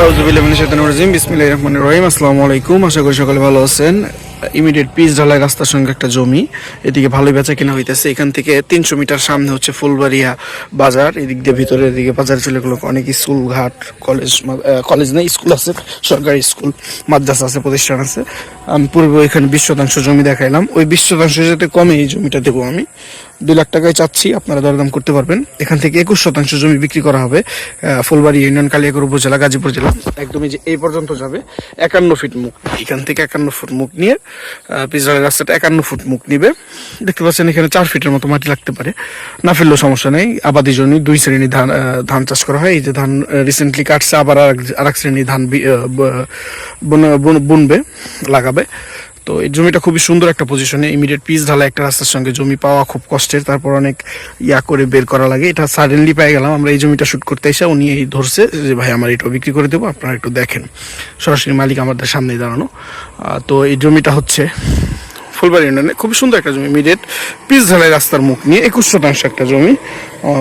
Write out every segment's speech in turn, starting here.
রহিম। আলাইকুম। সকলে ভালো আছেন। ইমিডিয়েট রাস্তার সঙ্গে একটা জমি। এদিকে ভালোই বেচা কেনা এখান থেকে তিনশো মিটার সামনে হচ্ছে ফুলবাড়িয়া বাজার। এদিক দিয়ে এদিকে বাজার চলে গেলো অনেক স্কুল, ঘাট, কলেজ কলেজ স্কুল আছে, সরকারি স্কুল, মাদ্রাসা আছে, প্রতিষ্ঠান আছে। আমি পূর্বে ওইখানে বিশ শতাংশ জমি দেখাইলাম। ওই বিশ শতাংশ যাতে কমে এই জমিটা দেবো আমি। দুই লাখ টাকায় চাচ্ছি, আপনারা দরদাম করতে পারবেন। এখান থেকে একুশ শতাংশ জমি বিক্রি করা হবে ফুলবাড়ি ইউনিয়ন, কালিয়াকুর উপজেলা, গাজীপুর জেলা। একদমই যে এই পর্যন্ত যাবে, একান্ন ফিট মুখ। এখান থেকে একান্ন ফুট মুখ নিয়ে পিছনের রাস্তাটা একান্ন ফুট মুখ নিবে। দেখতে পাচ্ছেন এখানে চার ফিটের মতো মাটি লাগতে পারে। না ফেললেও সমস্যা নেই। আবাদি জমি, দুই শ্রেণি ধান ধান চাষ করা হয়। এই যে ধান রিসেন্টলি কাটছে, আবার আর এক শ্রেণি ধান বুনবে, লাগাবে। তো এই জমিটা খুবই সুন্দর একটা পজিশনে ইমিডিয়েট পিস ঢালা একটা রাস্তার সঙ্গে জমি পাওয়া খুব কষ্টের, তারপর অনেক ইয়া করে বের করা লাগে। এটা সাডেনলি পেয়ে গেলাম, আমরা এই জমিটা শুট করতে এসে উনি এই ধরছে যে, ভাই, আমার এটা বিক্রি করে দেবো, আপনারা একটু দেখেন। সরাসরি মালিক আমাদের সামনে দাঁড়ানো। তো এই জমিটা হচ্ছে ফুলবাড়ি ইউনিয়নে। খুবই সুন্দর একটা জমি ইমিডিয়েট পিস ঢালাই রাস্তার মুখ নিয়ে, একুশ শতাংশ একটা জমি।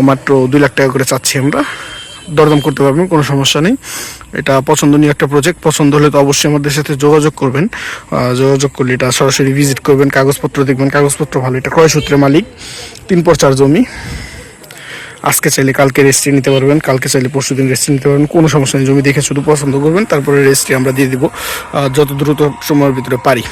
মাত্র দুই লাখ টাকা করে চাচ্ছি আমরা। দরদাম করতে পারবেন, কোনো সমস্যা নেই। এটা পছন্দনীয় একটা প্রজেক্ট পছন্দ হলে তো অবশ্যই আমাদের সাথে যোগাযোগ করবেন। যোগাযোগ করলে এটা সরাসরি ভিজিট করবেন, কাগজপত্র দেখবেন, কাগজপত্র ভালো, এটা ক্রয় সূত্রে মালিক, তিন পর চার জমি। আজকে চাইলে কালকে রেস্ট্রি নিতে পারবেন, কালকে চাইলে পরশু দিন নিতে পারবেন, কোনো সমস্যা নেই, জমি দেখে শুধু পছন্দ করবেন, তারপরে রেস্ট্রি আমরা দিয়ে দিব যত দ্রুত সময়ের ভিতরে পারি।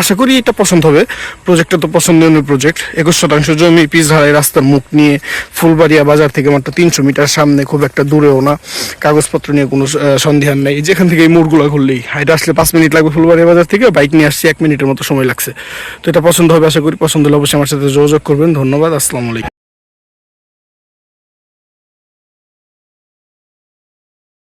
আশা করি এটা পছন্দ হবে। প্রজেক্টটা তো পছন্দনীয় প্রজেক্ট একুশ শতাংশ জমি পিস ধারায় রাস্তার মুখ নিয়ে ফুলবাড়িয়া বাজার থেকে মাত্র তিনশো মিটার সামনে খুব একটা দূরেও না। কাগজপত্র নিয়ে কোনো সন্ধান নেই। যেখান থেকে এই মোড়গুলো ঘুরলেই। হাইটা আসলে পাঁচ মিনিট লাগবে ফুলবাড়িয়া বাজার থেকে, বাইক নিয়ে আসছি এক মিনিটের মতো সময় লাগছে। তো এটা পছন্দ হবে, আশা করি পছন্দ হলে অবশ্যই আমার সাথে যোগাযোগ করবেন। ধন্যবাদ, আসসালামু আলাইকুম।